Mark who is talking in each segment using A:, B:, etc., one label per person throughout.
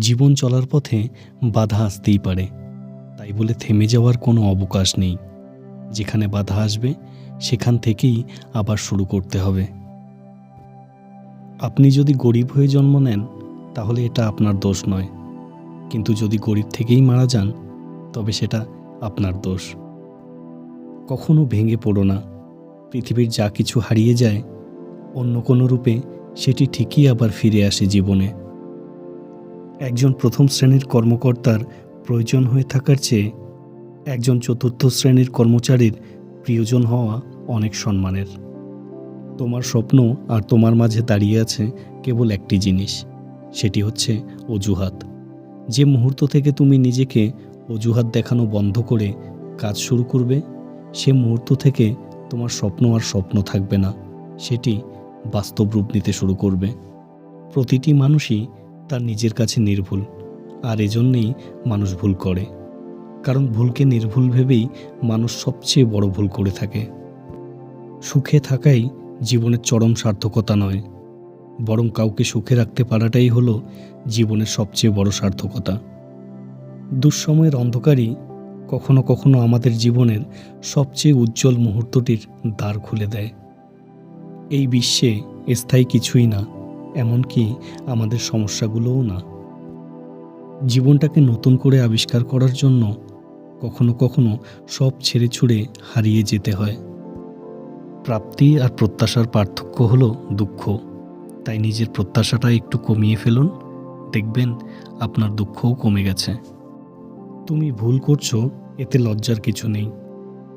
A: জীবন চলার পথে বাধা আসতেই পারে। তাই বলে থেমে যাওয়ার কোনো অবকাশ নেই। যেখানে বাধা আসবে, সেখান থেকেই আবার শুরু করতে হবে। আপনি যদি গরিব হয়ে জন্ম নেন, তাহলে এটা আপনার দোষ নয়। কিন্তু যদি গরিব থেকেই মারা যান, তবে সেটা আপনার দোষ। কখনো ভেঙে পড়ো না। পৃথিবীর যা কিছু হারিয়ে যায়, অন্য কোনো রূপে সেটি ঠিকই আবার ফিরে আসে জীবনে। একজন প্রথম শ্রেণির কর্মকর্তার প্রয়োজন হয়ে থাকার চেয়ে একজন চতুর্থ শ্রেণির কর্মচারীর প্রিয়জন হওয়া অনেক সম্মানের। তোমার স্বপ্ন আর তোমার মাঝে দাঁড়িয়ে আছে কেবল একটি জিনিস, সেটি হচ্ছে অজুহাত। যে মুহূর্ত থেকে তুমি নিজেকে অজুহাত দেখানো বন্ধ করে কাজ শুরু করবে, সে মুহূর্ত থেকে তোমার স্বপ্ন আর স্বপ্ন থাকবে না, সেটি বাস্তব রূপ নিতে শুরু করবে। প্রতিটি মানুষই তার নিজের কাছে নির্ভুল, আর এজন্যেই মানুষ ভুল করে। কারণ ভুলকে নির্ভুল ভেবেই মানুষ সবচেয়ে বড় ভুল করে থাকে। সুখে থাকাই জীবনের চরম সার্থকতা নয়, বরং কাউকে সুখে রাখতে পারাটাই হলো জীবনের সবচেয়ে বড় সার্থকতা। দুঃসময়ের অন্ধকারই কখনো কখনো আমাদের জীবনের সবচেয়ে উজ্জ্বল মুহূর্তটির দ্বার খুলে দেয়। এই বিশ্বে স্থায়ী কিছুই না এমনকি আমাদের সমস্যাগুলোও না। জীবনটাকে নতুন করে আবিষ্কার করার জন্য কখনো কখনো সব ছেড়ে ছুড়ে হারিয়ে যেতে হয়। প্রাপ্তি আর প্রত্যাশার পার্থক্য হলো দুঃখ। তাই নিজের প্রত্যাশাটা একটু কমিয়ে ফেলুন। দেখবেন আপনার দুঃখও কমে গেছে। তুমি ভুল করছ, এতে লজ্জার কিছু নেই।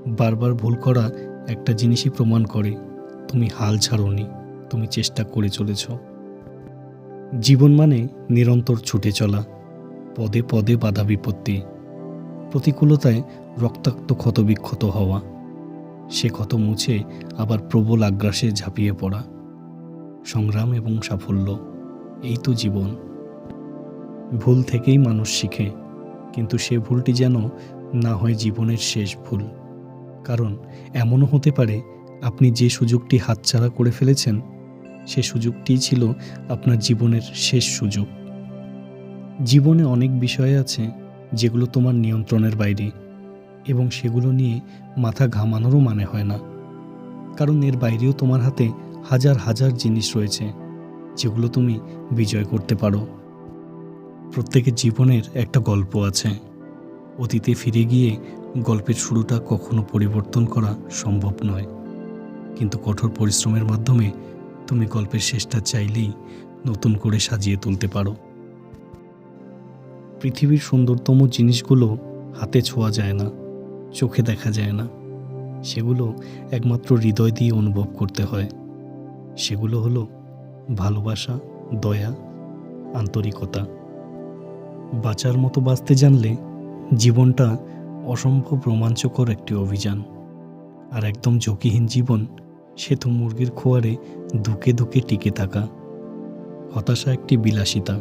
A: বারবার ভুল করা একটা জিনিসই প্রমাণ করে, তুমি হাল ছাড়োনি, তুমি চেষ্টা করে চলেছ। জীবন মানে নিরন্তর ছুটে চলা, পদে পদে বাধা বিপত্তি, প্রতিকূলতায় রক্তাক্ত ক্ষতবিক্ষত হওয়া, সে ক্ষত মুছে আবার প্রবল আগ্রাসে ঝাঁপিয়ে পড়া, সংগ্রাম এবং সাফল্য, এই তো জীবন। ভুল থেকেই মানুষ শিখে, কিন্তু সে ভুলটি যেন না হয় জীবনের শেষ ভুল। কারণ এমনও হতে পারে, আপনি যে সুযোগটি হাতছাড়া করে ফেলেছেন সে সুযোগটিই ছিল আপনার জীবনের শেষ সুযোগ। জীবনে অনেক বিষয় আছে যেগুলো তোমার নিয়ন্ত্রণের বাইরে এবং সেগুলো নিয়ে মাথা ঘামানোরও মানে হয় না। কারণ এর বাইরেও তোমার হাতে হাজার হাজার জিনিস রয়েছে যেগুলো তুমি বিজয় করতে পারো। প্রত্যেকের জীবনের একটা গল্প আছে। অতীতে ফিরে গিয়ে গল্পের শুরুটা কখনো পরিবর্তন করা সম্ভব নয়। কিন্তু কঠোর পরিশ্রমের মাধ্যমে তুমি গল্পের শেষটা চাইলেই নতুন করে সাজিয়ে তুলতে পারো। পৃথিবীর সুন্দরতম জিনিসগুলো হাতে ছোঁয়া যায় না, চোখে দেখা যায় না। সেগুলো একমাত্র হৃদয় দিয়ে অনুভব করতে হয়। সেগুলো হলো ভালোবাসা, দয়া, আন্তরিকতা। বাঁচার মতো বাঁচতে জানলে জীবনটা অসম্ভব রোমাঞ্চকর একটি অভিযান। আর একদম ঝুঁকিহীন জীবন সে তো মুরগির খোয়ারে দুকে দুকে টিকে থাকা। হতাশা একটি বিলাসিতা।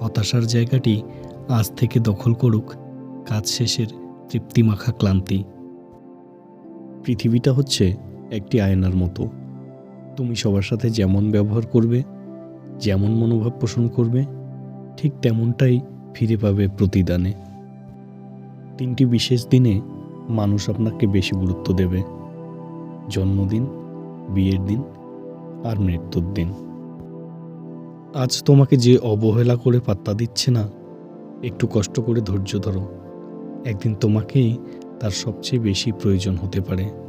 A: হতাশার জায়গাটি আজ থেকে দখল করুক কাজ শেষের তৃপ্তিমাখা ক্লান্তি। পৃথিবীটা হচ্ছে একটি আয়নার মতো। তুমি সবার সাথে যেমন ব্যবহার করবে, যেমন মনোভাব পোষণ করবে, ঠিক তেমনটাই ফিরে পাবে প্রতিদানে। তিনটি বিশেষ দিনে মানুষ আপনাকে বেশি গুরুত্ব দেবে। জন্মদিন বিয়ের দিন আর মৃত্যুর দিন। আজ তোমাকে যে অবহেলা করে পাত্তা দিচ্ছে না, একটু কষ্ট করে ধৈর্য ধরো। একদিন তোমাকেই তার সবচেয়ে বেশি প্রয়োজন হতে পারে।